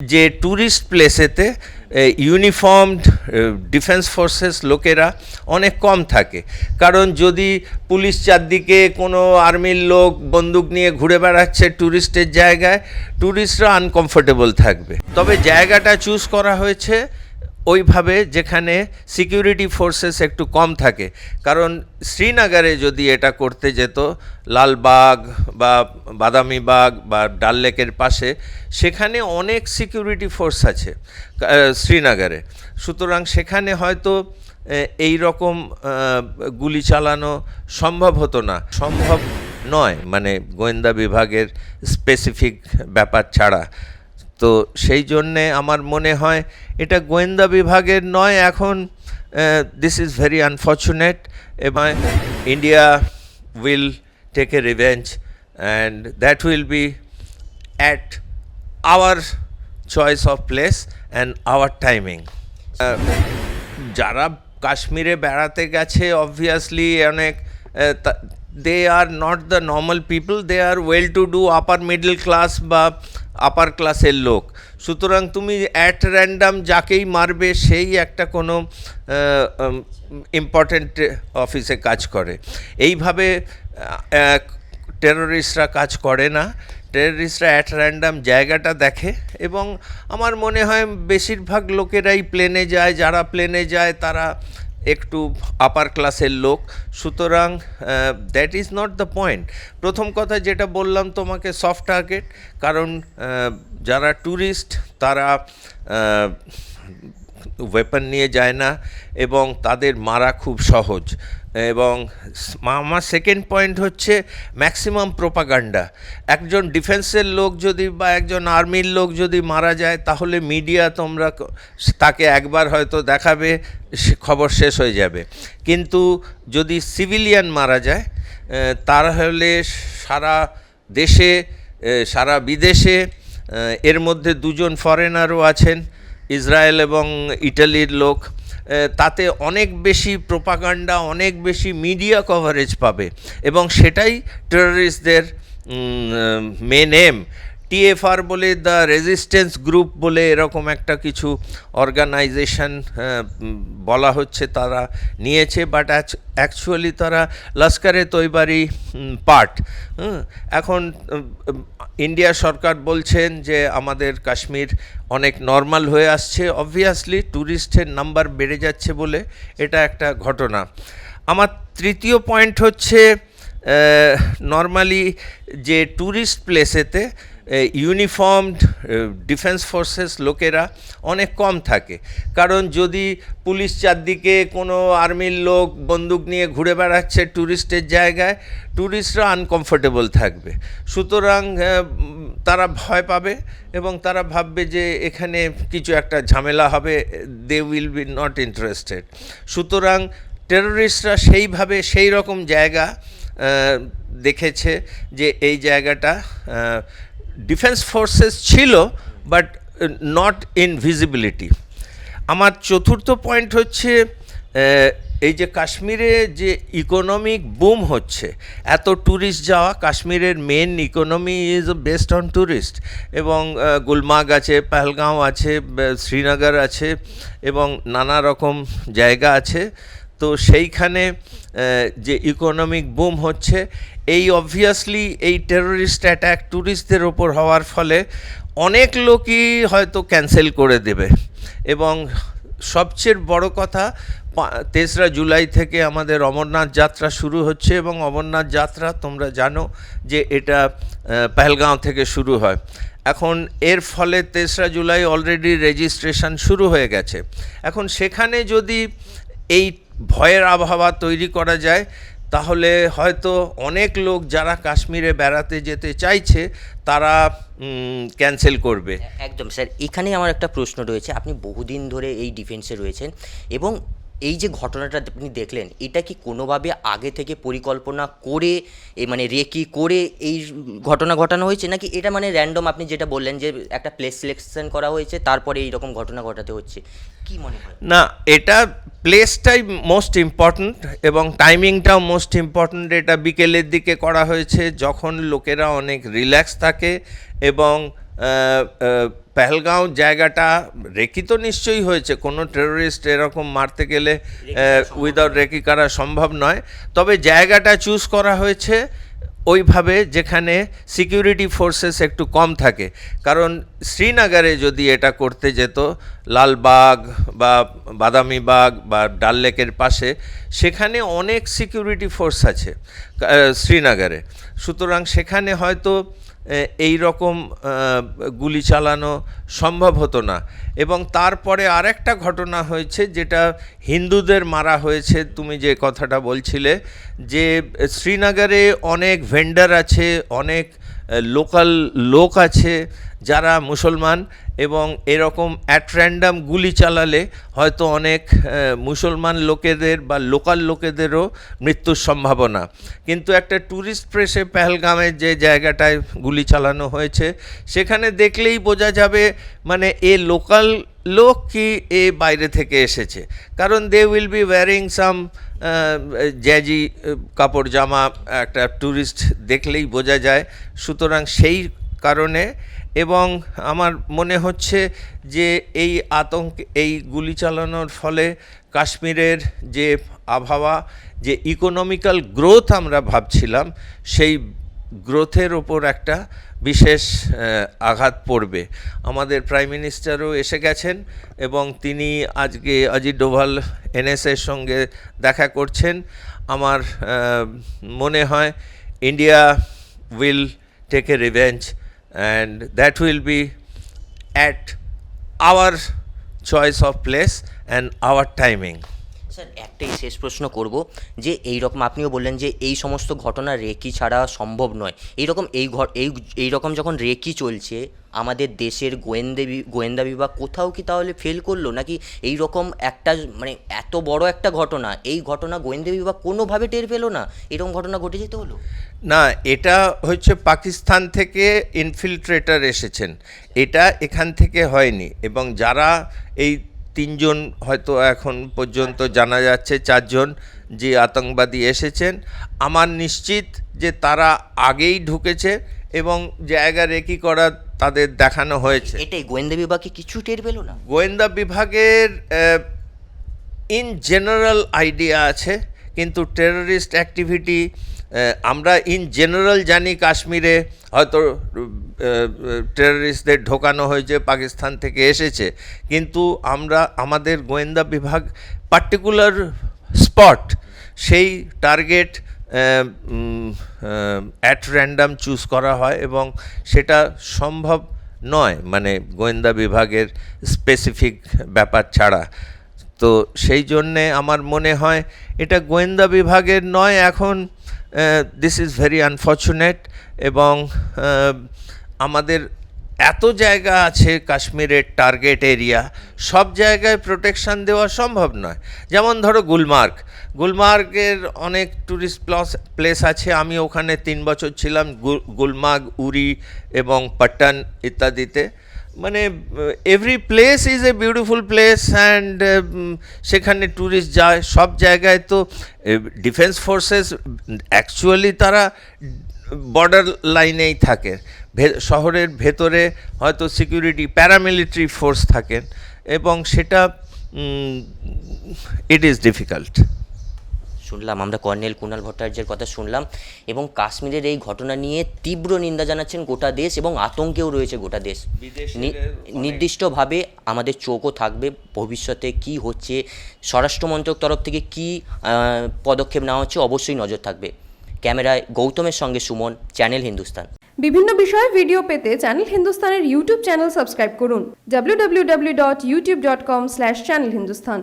যে ট্যুরিস্ট প্লেসেতে uniformed defence forces লোকেরা অনেক কম থাকে। কারণ যদি পুলিশ চারদিকে কোনো আর্মির লোক বন্দুক নিয়ে ঘুরে বেড়াচ্ছে ট্যুরিস্টের জায়গায় ট্যুরিস্টরা আনকমফোর্টেবল থাকবে। তবে জায়গাটা চুজ করা হয়েছে ওইভাবে যেখানে সিকিউরিটি ফোর্সেস একটু কম থাকে। কারণ শ্রীনগরে যদি এটা করতে যেত, লালবাগ বা বাদামিবাগ বা ডাল লেকের পাশে, সেখানে অনেক সিকিউরিটি ফোর্স আছে শ্রীনগরে। সুতরাং সেখানে হয়তো এই রকম গুলি চালানো সম্ভব হতো না। সম্ভব নয় মানে গোয়েন্দা বিভাগের স্পেসিফিক ব্যাপার ছাড়া। তো সেই জন্যে আমার মনে হয় এটা গোয়েন্দা বিভাগের নয়, এখন দিস ইজ ভেরি আনফর্চুনেট এবং India will take a revenge and that will be at our choice of place and our timing যারা কাশ্মীরে বেড়াতে গেছে অবভিয়াসলি অনেক they are not the normal people they are well to do upper middle class বা upper ক্লাসের লোক। সুতরাং তুমি অ্যাট র্যান্ডাম যাকেই মারবে, সেই একটা কোনো ইম্পর্ট্যান্ট অফিসে কাজ করে। এইভাবে টেররিস্টরা কাজ করে না। টেররিস্টরা অ্যাট র্যান্ডাম জায়গাটা দেখে এবং আমার মনে হয় বেশিরভাগ লোকেরাই প্লেনে যায়, যারা প্লেনে যায় তারা একটু আপার ক্লাসের লোক। সুতরাং that is not the point প্রথম কথা যেটা বললাম তোমাকে সফট টার্গেট কারণ যারা ট্যুরিস্ট তারা ওয়েপন নিয়ে যায় না, এবং তাদের মারা খুব সহজ। এবং আমার সেকেন্ড পয়েন্ট হচ্ছে ম্যাক্সিমাম প্রোপাগান্ডা একজন ডিফেন্সের লোক যদি বা একজন আর্মির লোক যদি মারা যায়, তাহলে মিডিয়া তোমরা তাকে একবার হয়তো দেখাবে খবর শেষ হয়ে যাবে। কিন্তু যদি সিভিলিয়ান মারা যায় তাহলে সারা দেশে সারা বিদেশে এর মধ্যে দুজন ফরেনারও আছেন, ইসরায়েল এবং ইটালির লোক। তাতে অনেক বেশি প্রোপাগান্ডা অনেক বেশি মিডিয়া কভারেজ পাবে। এবং সেটাই টেররিস্টদের মেন এম টিএফআর বলে, দ্য রেজিস্ট্যান্স গ্রুপ বলে এরকম একটা কিছু অর্গানাইজেশন বলা হচ্ছে তারা নিয়েছে, বাট অ্যাকচুয়ালি তারা লস্করে তৈবারি পার্ট এখন ইন্ডিয়া সরকার বলছেন যে আমাদের কাশ্মীর অনেক নর্মাল হয়ে আসছে। অবভিয়াসলি ট্যুরিস্টের নাম্বার বেড়ে যাচ্ছে বলে এটা একটা ঘটনা। আমার তৃতীয় পয়েন্ট হচ্ছে নর্মালি যে ট্যুরিস্ট প্লেসেতে ইউনিফর্মড ডিফেন্স ফোর্সেস লোকেরা অনেক কম থাকে। কারণ যদি পুলিশ চারদিকে কোনো আর্মির লোক বন্দুক নিয়ে ঘুরে বেড়াচ্ছে ট্যুরিস্টের জায়গায় ট্যুরিস্টরা আনকমফোর্টেবল থাকবে। সুতরাং তারা ভয় পাবে এবং তারা ভাববে যে এখানে কিছু একটা ঝামেলা হবে they will be not interested সুতরাং টেররিস্টরা সেইভাবে সেই রকম জায়গা দেখেছে যে এই জায়গাটা ডিফেন্স ফোর্সেস ছিল, বাট নট ইন ভিজিবিলিটি। আমার চতুর্থ পয়েন্ট হচ্ছে এই যে কাশ্মীরে যে ইকোনমিক বুম হচ্ছে, এত ট্যুরিস্ট যাওয়া, কাশ্মীরের main economy is based on tourist এবং গুলমার্গ আছে, পেহেলগাঁও আছে শ্রীনগর আছে এবং নানা রকম জায়গা আছে। তো সেইখানে যে ইকোনমিক বুম হচ্ছে এই অবভিয়াসলি এই টেররিস্ট অ্যাট্যাক ট্যুরিস্টদের ওপর হওয়ার ফলে অনেক লোকই হয়তো ক্যান্সেল করে দেবে। এবং সবচেয়ে বড় কথা তেসরা জুলাই থেকে আমাদের অমরনাথ যাত্রা শুরু হচ্ছে এবং অমরনাথ যাত্রা তোমরা জানো যে এটা পেহেলগাঁও থেকে শুরু হয়। এখন এর ফলে তেসরা জুলাই অলরেডি রেজিস্ট্রেশন শুরু হয়ে গেছে। এখন সেখানে যদি এই ভয়ের আবহাওয়া তৈরি করা যায় তাহলে হয়তো অনেক লোক যারা কাশ্মীরে বেড়াতে যেতে চাইছে, তারা ক্যান্সেল করবে। একদম, স্যার। এখানেই আমার একটা প্রশ্ন রয়েছে। আপনি বহুদিন ধরে এই ডিফেন্সে রয়েছেন এবং এই যে ঘটনাটা আপনি দেখলেন, এটা কি কোনোভাবে আগে থেকে পরিকল্পনা করে, এ মানে রেকি করে এই ঘটনা ঘটানো হয়েছে? নাকি এটা মানে র্যান্ডম আপনি যেটা বললেন যে একটা প্লেস সিলেকশন করা হয়েছে, তারপরে এই রকম ঘটনা ঘটাতে হচ্ছে, কি মনে হয়? না, এটা প্লেসটাই মোস্ট ইম্পর্ট্যান্ট এবং টাইমিংটাও মোস্ট ইম্পর্ট্যান্ট এটা বিকেলের দিকে করা হয়েছে, যখন লোকেরা অনেক রিল্যাক্স থাকে এবং পেহেলগাঁও জায়গাটা রেকি তো নিশ্চয়ই হয়েছে কোনো টেরোরিস্ট এরকম মারতে গেলে উইদাউট রেকি করা সম্ভব নয়। তবে জায়গাটা চুজ করা হয়েছে ওইভাবে যেখানে সিকিউরিটি ফোর্সেস একটু কম থাকে। কারণ শ্রীনগরে যদি এটা করতে যেত লালবাগ বা বাদামিবাগ বা ডাল লেকের পাশে সেখানে অনেক সিকিউরিটি ফোর্স আছে শ্রীনগরে। সুতরাং সেখানে হয়তো এই রকম গুলি চালানো সম্ভব হতো না। এবং তারপরে আরেকটা ঘটনা হয়েছে যেটা হিন্দুদের মারা হয়েছে। তুমি যে কথাটা বলছিলে যে শ্রীনগরে অনেক ভেন্ডার আছে, অনেক লোকাল লোক আছে যারা মুসলমান এবং এরকম অ্যাট র্যান্ডাম গুলি চালালে হয়তো অনেক মুসলমান লোকেদের বা লোকাল লোকেদেরও মৃত্যুর সম্ভাবনা। কিন্তু একটা ট্যুরিস্ট প্লেসে পেহেলগামের যে জায়গাটায় গুলি চালানো হয়েছে, সেখানে দেখলেই বোঝা যাবে মানে এ লোকাল লোক কি এ বাইরে থেকে এসেছে। কারণ they will be wearing some jazzy কাপড় জামা একটা ট্যুরিস্ট দেখলেই বোঝা যায়। সুতরাং সেই কারণে এবং আমার মনে হচ্ছে যে এই আতঙ্ক, এই গুলি চালানোর ফলে কাশ্মীরের যে আবহাওয়া, যে ইকোনমিক্যাল গ্রোথ আমরা ভাবছিলাম, সেই গ্রোথের ওপর একটা বিশেষ আঘাত পড়বে। আমাদের প্রাইম মিনিস্টারও এসে গেছেন এবং তিনি আজকে অজিত ডোভাল এনএসের সঙ্গে দেখা করছেন। আমার মনে হয় India will take a revenge and that will be at our choice of place and our timing. Sir, একটাই শেষ প্রশ্ন করব যে এই রকম আপনিও বললেন যে এই সমস্ত ঘটনা রেকি ছাড়া সম্ভব নয়। এই রকম এই ঘর এই এই রকম যখন রেকি চলছে, আমাদের দেশের গোয়েন্দা বি- গোয়েন্দা বিভাগ কোথাও কি তাহলে ফেল করল? নাকি এই রকম একটা মানে এত বড় একটা ঘটনা, এই ঘটনা গোয়েন্দা বিভাগ কোনোভাবে টের পেল না? এরকম ঘটনা ঘটে যেতে হলো? না, এটা হচ্ছে পাকিস্তান থেকে ইনফিল্ট্রেটার এসেছেন। এটা এখান থেকে হয়নি এবং যারা এই তিনজন হয়তো এখন পর্যন্ত জানা যাচ্ছে চারজন যে আতঙ্কবাদী এসেছেন। আমার নিশ্চিত যে তারা আগেই ঢুকেছে এবং জায়গা রেকি করা তাদের দেখানো হয়েছে। এটাই গোয়েন্দা বিভাগে কিছু টের পেল না? গোয়েন্দা বিভাগের ইন জেনারেল আইডিয়া আছে কিন্তু টেররিস্ট অ্যাক্টিভিটি আমরা ইন জেনারেল জানি কাশ্মীরে হয়তো টেররিস্টদের ঢোকানো হয়েছে, পাকিস্তান থেকে এসেছে। কিন্তু আমরা, আমাদের গোয়েন্দা বিভাগ পার্টিকুলার স্পট সেই টার্গেট অ্যাট র্যান্ডাম চুজ করা হয় এবং সেটা সম্ভব নয় মানে গোয়েন্দা বিভাগের স্পেসিফিক ব্যাপার ছাড়া। তো সেই জন্যে আমার মনে হয়, এটা গোয়েন্দা বিভাগের নয়, এখন দিস ইজ ভেরি আনফর্চুনেট এবং আমাদের এত জায়গা আছে কাশ্মীরের টার্গেট এরিয়া সব জায়গায় প্রোটেকশন দেওয়া সম্ভব নয়। যেমন ধরো গুলমার্গ। গুলমার্গের অনেক ট্যুরিস্ট প্লস প্লেস আছে। আমি ওখানে তিন বছর ছিলাম গুলমার্গ, উরি এবং পাটন ইত্যাদিতে। মানে every place is a beautiful place and সেখানে ট্যুরিস্ট যায়, সব জায়গায় তো ডিফেন্স ফোর্সেস অ্যাকচুয়ালি তারা বর্ডার লাইনেই থাকে। শহরের ভেতরে হয়তো সিকিউরিটি প্যারামিলিটারি ফোর্স থাকেন এবং সেটা ইট ইজ ডিফিকাল্ট শুনলাম আমরা কর্নেল কুণাল ভট্টাচার্যের কথা শুনলাম এবং কাশ্মীরের এই ঘটনা নিয়ে তীব্র নিন্দা জানাচ্ছেন গোটা দেশ এবং আতঙ্কেও রয়েছে গোটা দেশ। নি- নির্দিষ্টভাবে আমাদের চোখও থাকবে ভবিষ্যতে কি হচ্ছে স্বরাষ্ট্রমন্ত্রক তরফ থেকে কি পদক্ষেপ নেওয়া হচ্ছে অবশ্যই নজর থাকবে। ক্যামেরায় গৌতমের সঙ্গে সুমন চ্যানেল হিন্দুস্তান। বিভিন্ন বিষয়ে ভিডিও পেতে চ্যানেল হিন্দুস্তানের ইউটিউব চ্যানেল সাবস্ক্রাইব করুন www.youtube.com/channelhindustan